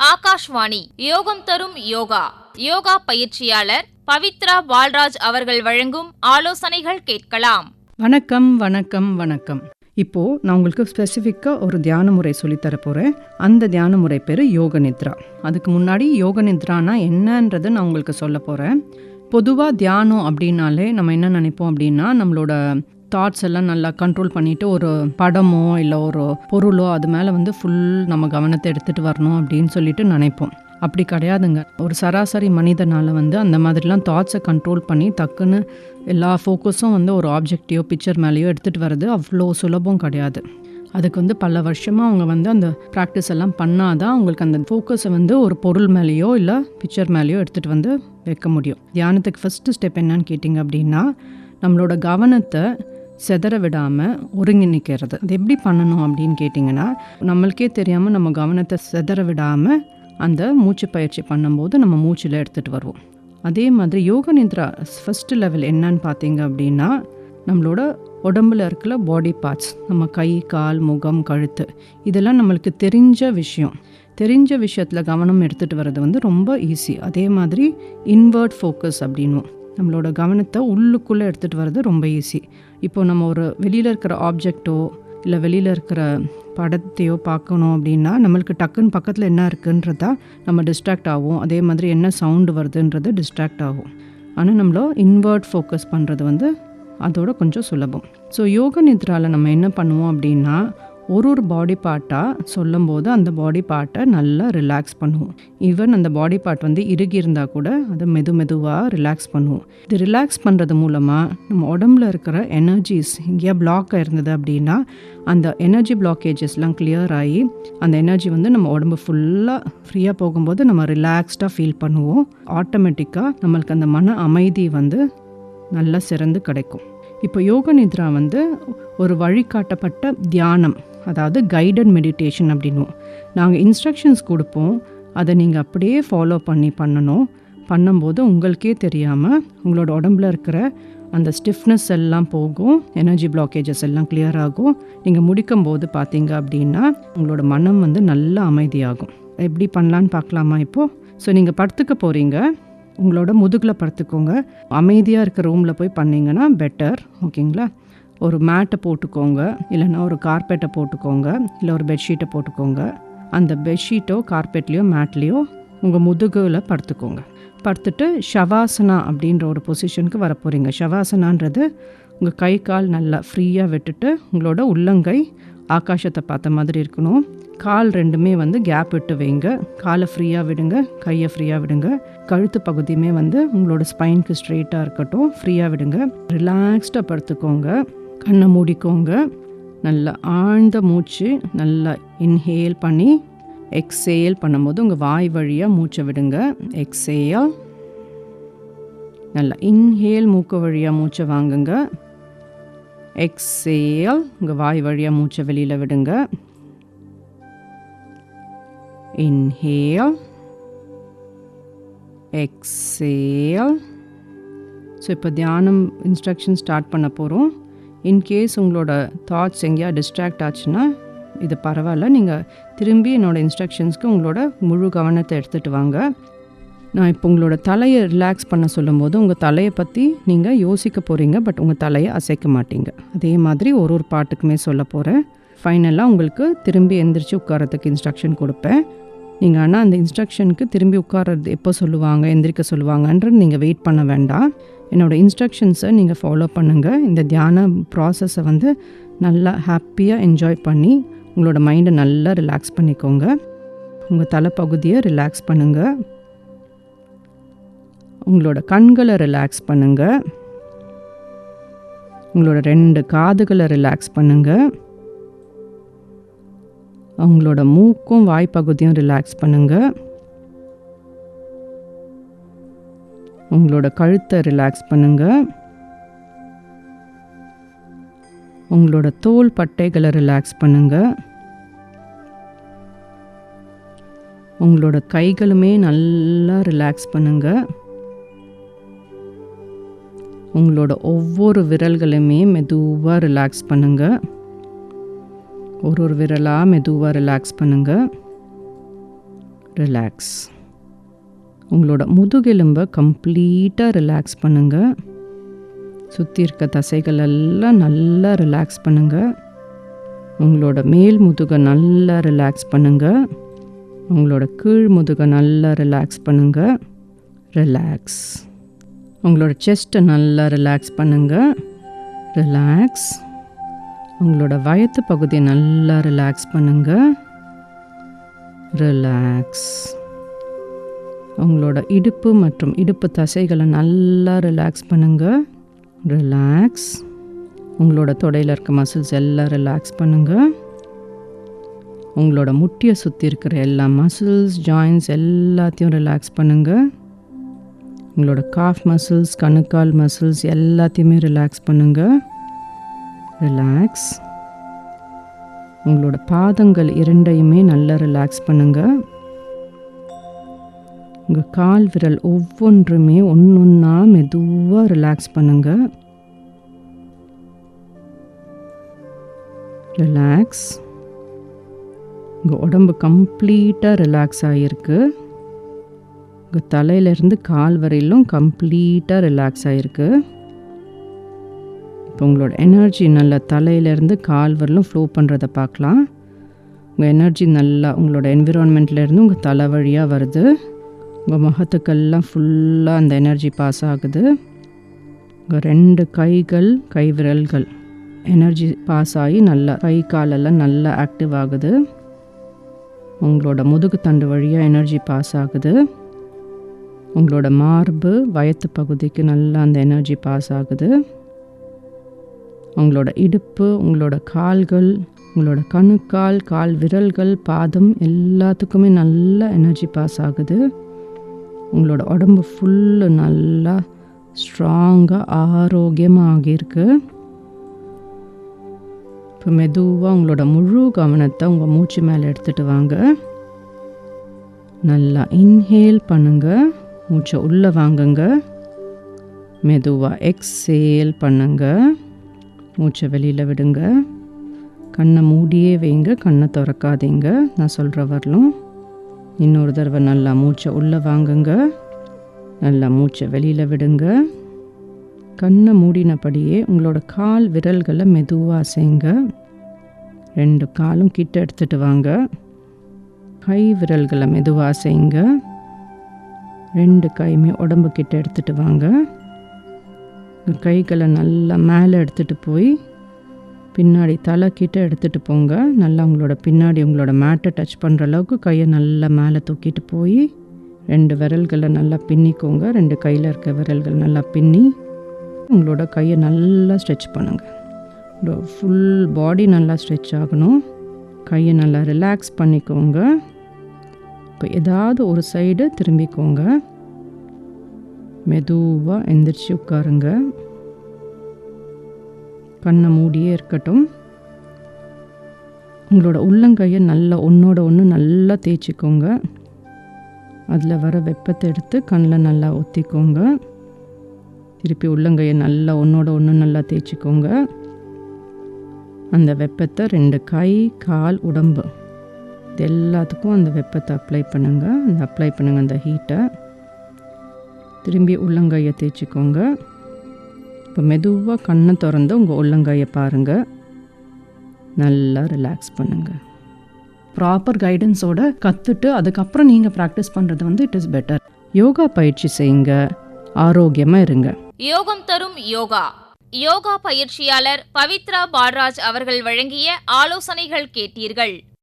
ஆகாஷ்வாணி யோகம் தரும் யோகா யோகா பயிற்சியாளர் பவித்ரா பால்ராஜ் அவர்கள் வழங்கும் ஆலோசனைகள் கேட்கலாம். வணக்கம் வணக்கம் வணக்கம். இப்போ நான் உங்களுக்கு ஸ்பெசிஃபிக்காக ஒரு தியான முறை சொல்லித்தர போகிறேன் அந்த தியான முறை பேர் யோக நித்ரா. அதுக்கு முன்னாடி யோக நித்ரானா என்னன்றதை நான் உங்களுக்கு சொல்ல போகிறேன் பொதுவாக தியானம் அப்படின்னாலே நம்ம என்ன நினைப்போம் அப்படின்னா நம்மளோட தாட்ஸ் எல்லாம் நல்லா கண்ட்ரோல் பண்ணிட்டு ஒரு படமோ இல்லை ஒரு பொருளோ அது மேலே வந்து ஃபுல் நம்ம கவனத்தை எடுத்துகிட்டு வரணும் அப்படின்னு சொல்லிட்டு நினைப்போம். அப்படி கிடையாதுங்க. ஒரு சராசரி மனிதனால் வந்து அந்த மாதிரிலாம் தாட்ஸை கண்ட்ரோல் பண்ணி டக்குன்னு எல்லா ஃபோக்கஸும் வந்து ஒரு ஆப்ஜெக்டையோ பிக்சர் மேலேயோ எடுத்துகிட்டு வர்றது அவ்வளோ சுலபம் கிடையாது. அதுக்கு வந்து பல வருஷமாக அவங்க வந்து அந்த ப்ராக்டிஸ் எல்லாம் பண்ணாதான் அவங்களுக்கு அந்த ஃபோக்கஸை வந்து ஒரு பொருள் மேலேயோ இல்லை பிக்சர் மேலேயோ எடுத்துகிட்டு வந்து வைக்க முடியும். தியானத்துக்கு ஃபஸ்ட்டு ஸ்டெப் என்னன்னு கேட்டிங்க அப்படின்னா நம்மளோட கவனத்தை செதற விடாமல் ஒருங்கிணைக்கிறது அது எப்படி பண்ணணும் அப்படின்னு கேட்டிங்கன்னா நம்மளுக்கே தெரியாமல் நம்ம கவனத்தை செதற விடாமல் அந்த மூச்சு பயிற்சி பண்ணும்போது நம்ம மூச்சில் எடுத்துகிட்டு வருவோம். அதே மாதிரி யோக நித்ரா ஃபஸ்ட்டு லெவல் என்னன்னு பார்த்தீங்க அப்படின்னா நம்மளோட உடம்புல இருக்கிற பாடி பார்ட்ஸ் நம்ம கை கால் முகம் கழுத்து இதெல்லாம் நம்மளுக்கு தெரிஞ்ச விஷயம். தெரிஞ்ச விஷயத்தில் கவனம் எடுத்துகிட்டு வர்றது வந்து ரொம்ப ஈஸி அதே மாதிரி இன்வர்ட் ஃபோக்கஸ் அப்படின்னும். நம்மளோட கவனத்தை உள்ளுக்குள்ளே எடுத்துகிட்டு வர்றது ரொம்ப ஈஸி இப்போ நம்ம ஒரு வெளியில் இருக்கிற ஆப்ஜெக்டோ இல்லை வெளியில் இருக்கிற படத்தையோ பார்க்கணும் அப்படின்னா நம்மளுக்கு டக்குன்னு பக்கத்தில் என்ன இருக்குன்றதா நம்ம டிஸ்ட்ராக்ட் ஆகும் அதே மாதிரி என்ன சவுண்டு வருதுன்றது டிஸ்ட்ராக்ட் ஆகும். ஆனால் நம்மள இன்வெர்ட் ஃபோக்கஸ் பண்ணுறது வந்து அதோட கொஞ்சம் சுலபம். ஸோ யோக நித்ராவில் நம்ம என்ன பண்ணுவோம் அப்படின்னா ஒரு ஒரு பாடி பார்ட்டாக சொல்லும் போது அந்த பாடி பார்ட்டை நல்லா ரிலாக்ஸ் பண்ணுவோம். ஈவன் அந்த பாடி பார்ட் வந்து இறுகி இருந்தால் கூட அதை மெது மெதுவாக ரிலாக்ஸ் பண்ணுவோம். இது ரிலாக்ஸ் பண்ணுறது மூலமாக நம்ம உடம்புல இருக்கிற எனர்ஜிஸ் எங்கேயா பிளாக் இருந்தது அப்படின்னா அந்த எனர்ஜி பிளாக்கேஜஸ்லாம் கிளியர் ஆகி அந்த எனர்ஜி வந்து நம்ம உடம்பு ஃபுல்லாக ஃப்ரீயாக போகும்போது நம்ம ரிலாக்ஸ்டாக ஃபீல் பண்ணுவோம். ஆட்டோமேட்டிக்காக நம்மளுக்கு அந்த மன அமைதி வந்து நல்லா சிறந்து கிடைக்கும். இப்போ யோக நித்ரா வந்து ஒரு வழிகாட்டப்பட்ட தியானம். அதாவது கைடட் மெடிடேஷன் அப்படின்னும். நாங்கள் இன்ஸ்ட்ரக்ஷன்ஸ் கொடுப்போம். அதை நீங்கள் அப்படியே ஃபாலோ பண்ணி பண்ணணும். பண்ணும்போது உங்களுக்கே தெரியாமல் உங்களோட உடம்புல இருக்கிற அந்த ஸ்டிஃப்னஸ் எல்லாம் போகும். எனர்ஜி பிளாக்கேஜஸ் எல்லாம் கிளியர் ஆகும். நீங்கள் முடிக்கும் போது பார்த்தீங்க அப்படின்னா உங்களோட மனம் வந்து நல்லா அமைதியாகும். எப்படி பண்ணலான்னு பார்க்கலாமா இப்போது ஸோ நீங்கள் படுத்துக்க போகிறீங்க உங்களோட முதுகில் படுத்துக்கோங்க. அமைதியாக இருக்க ரூமில் போய் பண்ணிங்கன்னா பெட்டர் ஓகேங்களா ஒரு மேட்டை போட்டுக்கோங்க இல்லைன்னா ஒரு கார்பெட்டை போட்டுக்கோங்க இல்லை ஒரு பெட்ஷீட்டை போட்டுக்கோங்க. அந்த பெட்ஷீட்டோ கார்பெட்லேயோ மேட்லேயோ உங்கள் முதுகில் படுத்துக்கோங்க. படுத்துட்டு ஷவாசனா அப்படின்ற ஒரு பொசிஷனுக்கு வர போகிறீங்க ஷவாசனான்றது உங்கள் கை கால் நல்லா ஃப்ரீயாக விட்டுட்டு உங்களோட உள்ளங்கை ஆகாசத்தை பார்த்த மாதிரி இருக்கணும். கால் ரெண்டுமே வந்து கேப் விட்டு வைங்க. காலை ஃப்ரீயாக விடுங்க கையை ஃப்ரீயாக விடுங்க. கழுத்து பகுதியுமே வந்து உங்களோட ஸ்பைனுக்கு ஸ்ட்ரெயிட்டாக இருக்கட்டும் ஃப்ரீயாக விடுங்க. ரிலாக்ஸ்டாக படுத்துக்கோங்க. கண்ணை மூடிக்கோங்க. நல்லா ஆழ்ந்த மூச்சு நல்லா இன்ஹேல் பண்ணி எக்ஸேல் பண்ணும்போது உங்கள் வாய் வழியாக மூச்சை விடுங்க. எக்ஸேல் நல்லா இன்ஹேல் மூக்கு வழியாக மூச்சை வாங்குங்க. எக்ஸேல் உங்கள் வாய் வழியாக மூச்சை வெளியில் விடுங்க. இன்ஹேல் எக்ஸேல் ஸோ இப்போ தியானம் இன்ஸ்ட்ரக்ஷன் ஸ்டார்ட் பண்ண போகிறோம் இன்கேஸ் உங்களோட தாட்ஸ் எங்கேயா டிஸ்ட்ராக்ட் ஆச்சுன்னா இது பரவாயில்ல. நீங்கள் திரும்பி என்னோடய இன்ஸ்ட்ரக்ஷன்ஸ்க்கு உங்களோட முழு கவனத்தை எடுத்துகிட்டு வாங்க. நான் இப்போ உங்களோட தலையை ரிலாக்ஸ் பண்ண சொல்லும்போது உங்கள் தலையை பற்றி நீங்கள் யோசிக்க போகிறீங்க பட் உங்கள் தலையை அசைக்க மாட்டீங்க. அதே மாதிரி ஒரு ஒரு பாட்டுக்குமே சொல்ல போகிறேன் ஃபைனலாக உங்களுக்கு திரும்பி எந்திரிச்சு உட்காரத்துக்கு இன்ஸ்ட்ரக்ஷன் கொடுப்பேன். நீங்கள் ஆனால் அந்த இன்ஸ்ட்ரக்ஷனுக்கு திரும்பி உட்கார்றது எப்போ சொல்லுவாங்க எந்திரிக்க சொல்லுவாங்கன்றது நீங்கள் வெயிட் பண்ண வேண்டாம். என்னோடய இன்ஸ்ட்ரக்ஷன்ஸை நீங்கள் ஃபாலோ பண்ணுங்கள் இந்த தியான ப்ராசஸை வந்து நல்லா ஹாப்பியாக என்ஜாய் பண்ணி உங்களோட மைண்டை நல்லா ரிலாக்ஸ் பண்ணிக்கோங்க. உங்கள் தலைப்பகுதியை ரிலாக்ஸ் பண்ணுங்கள் உங்களோட கண்களை ரிலாக்ஸ் பண்ணுங்கள் உங்களோட ரெண்டு காதுகளை ரிலாக்ஸ் பண்ணுங்கள் அவங்களோட மூக்கும் வாய்ப்பகுதியும் ரிலாக்ஸ் பண்ணுங்கள் உங்களோட கழுத்தை ரிலாக்ஸ் பண்ணுங்கள் உங்களோட தோல் பட்டைகளை ரிலாக்ஸ் பண்ணுங்கள் உங்களோட கைகளுமே நல்லா ரிலாக்ஸ் பண்ணுங்கள் உங்களோட ஒவ்வொரு விரல்களுமே மெதுவாக ரிலாக்ஸ் பண்ணுங்கள் ஒரு ஒரு விரலாக மெதுவாக ரிலாக்ஸ் பண்ணுங்கள் ரிலாக்ஸ் உங்களோட முதுகெலும்பை கம்ப்ளீட்டாக ரிலாக்ஸ் பண்ணுங்கள் சுற்றி இருக்க தசைகள் எல்லாம் நல்லா ரிலாக்ஸ் பண்ணுங்கள் உங்களோட மேல் முதுகை நல்லா ரிலாக்ஸ் பண்ணுங்கள் உங்களோட கீழ் முதுகை நல்லா ரிலாக்ஸ் பண்ணுங்கள் ரிலாக்ஸ் உங்களோட செஸ்ட்டை நல்லா ரிலாக்ஸ் பண்ணுங்கள் ரிலாக்ஸ் உங்களோட வயத்து பகுதியை நல்லா ரிலாக்ஸ் பண்ணுங்கள் ரிலாக்ஸ் உங்களோட இடுப்பு மற்றும் இடுப்பு தசைகளை நல்லா ரிலாக்ஸ் பண்ணுங்கள் ரிலாக்ஸ் உங்களோட தொடையில் இருக்க மசில்ஸ் எல்லாம் ரிலாக்ஸ் பண்ணுங்கள் உங்களோட முட்டியை சுற்றி இருக்கிற எல்லா மசில்ஸ் ஜாயின்ஸ் எல்லாத்தையும் ரிலாக்ஸ் பண்ணுங்கள் உங்களோட காஃப் மசில்ஸ் கணுக்கால் மசில்ஸ் எல்லாத்தையுமே ரிலாக்ஸ் பண்ணுங்கள் ரிலாக்ஸ் உங்களோட பாதங்கள் இரண்டையுமே நல்லா ரிலாக்ஸ் பண்ணுங்கள் உங்கள் கால் விரல் ஒவ்வொன்றுமே ஒன்று ஒன்றா மெதுவாக ரிலாக்ஸ் பண்ணுங்கள் ரிலாக்ஸ் உங்கள் உடம்பு கம்ப்ளீட்டாக ரிலாக்ஸ் ஆகிருக்கு உங்கள் தலையிலேருந்து கால் வரையிலும் கம்ப்ளீட்டாக ரிலாக்ஸ் ஆகிருக்கு இப்போ உங்களோட எனர்ஜி நல்லா தலையிலேருந்து கால் வரலும் ஃப்ளோ பண்ணுறத பார்க்கலாம். உங்கள் எனர்ஜி நல்லா உங்களோட என்விரான்மெண்ட்லேருந்து உங்கள் தலை வழியாக வருது. உங்கள் முகத்துக்கெல்லாம் ஃபுல்லாக அந்த எனர்ஜி பாஸ் ஆகுது. உங்கள் ரெண்டு கைகள் கை விரல்கள் எனர்ஜி பாஸ் ஆகி நல்லா கை காலெல்லாம் நல்லா ஆக்டிவ் ஆகுது. உங்களோட முதுகு தண்டு வழியாக எனர்ஜி பாஸ் ஆகுது. உங்களோட மார்பு வயத்து பகுதிக்கு நல்லா அந்த எனர்ஜி பாஸ் ஆகுது. உங்களோட இடுப்பு உங்களோட கால்கள் உங்களோட கணுக்கால் கால் விரல்கள் பாதம் எல்லாத்துக்குமே நல்ல எனர்ஜி பாஸ் ஆகுது. உங்களோட உடம்பு ஃபுல்லு நல்லா ஸ்ட்ராங்காக ஆரோக்கியமாக ஆகியிருக்கு இப்போ மெதுவாக உங்களோட முழு கவனத்தை உங்கள் மூச்சு மேலே எடுத்துகிட்டு வாங்க. நல்லா இன்ஹேல் பண்ணுங்க. மூச்சை உள்ளே வாங்குங்க. மெதுவாக எக்ஸேல் பண்ணுங்க. மூச்சை வெளியில் விடுங்க. கண்ணை மூடியே வைங்க. கண்ணை திறக்காதீங்க. நான் சொல்கிற வரலும் இன்னொரு தடவை நல்லா மூச்சை உள்ளே வாங்குங்க. நல்லா மூச்சை வெளியில் விடுங்க. கண்ணை மூடினபடியே உங்களோட கால் விரல்களை மெதுவாக செய்ங்க ரெண்டு காலும் கிட்ட எடுத்துகிட்டு வாங்க. கை விரல்களை மெதுவாக செய்ங்க ரெண்டு கையுமே உடம்பு கிட்ட எடுத்துகிட்டு வாங்க. கைகளை நல்லா மேலே எடுத்துகிட்டு போய் பின்னாடி தலை கிட்ட எடுத்துகிட்டு போங்க. நல்லா உங்களோட பின்னாடி உங்களோட மேட்டை டச் பண்ணுற அளவுக்கு கையை நல்லா மேலே தூக்கிட்டு போய் ரெண்டு விரல்களை நல்லா பின்னிக்கோங்க. ரெண்டு கையில் இருக்க விரல்கள் நல்லா பின்னி உங்களோட கையை நல்லா ஸ்ட்ரெச் பண்ணுங்கள் ஃபுல் பாடி நல்லா ஸ்ட்ரெச் ஆகணும். கையை நல்லா ரிலாக்ஸ் பண்ணிக்கோங்க. இப்போ ஏதாவது ஒரு சைடு திரும்பிக்கோங்க. மெதுவாக எந்திரிச்சு உட்காருங்க. கண்ணை மூடியே இருக்கட்டும். உங்களோட உள்ளங்கையை நல்லா ஒன்றோட ஒன்று நல்லா தேய்ச்சிக்கோங்க. அதில் வர வெப்பத்தை எடுத்து கண்ணில் நல்லா ஒத்திக்கோங்க. திருப்பி உள்ளங்கையை நல்லா ஒன்றோட ஒன்று நல்லா தேய்ச்சிக்கோங்க. அந்த வெப்பத்தை ரெண்டு கை கால் உடம்பு. இது எல்லாத்துக்கும் அந்த வெப்பத்தை அப்ளை பண்ணுங்க. அந்த அப்ளை பண்ணுங்கள் அந்த ஹீட்டை திரும்பி உள்ளங்கையை தேய்ச்சிக்கோங்க. இப்போ மெதுவாக கண்ணை திறந்து உங்கள் உள்ளங்கையை பாருங்கள் நல்லா ரிலாக்ஸ் பண்ணுங்கள் ப்ராப்பர் கைடன்ஸோட கற்றுட்டு அதுக்கப்புறம் நீங்கள் ப்ராக்டிஸ் பண்ணுறது வந்து இட் இஸ் பெட்டர் யோகா பயிற்சி செய்யுங்க. ஆரோக்கியமாக இருங்க. யோகம் தரும் யோகா. யோகா பயிற்சியாளர் பவித்ரா பால்ராஜ் அவர்கள் வழங்கிய ஆலோசனைகள் கேட்டீர்கள்.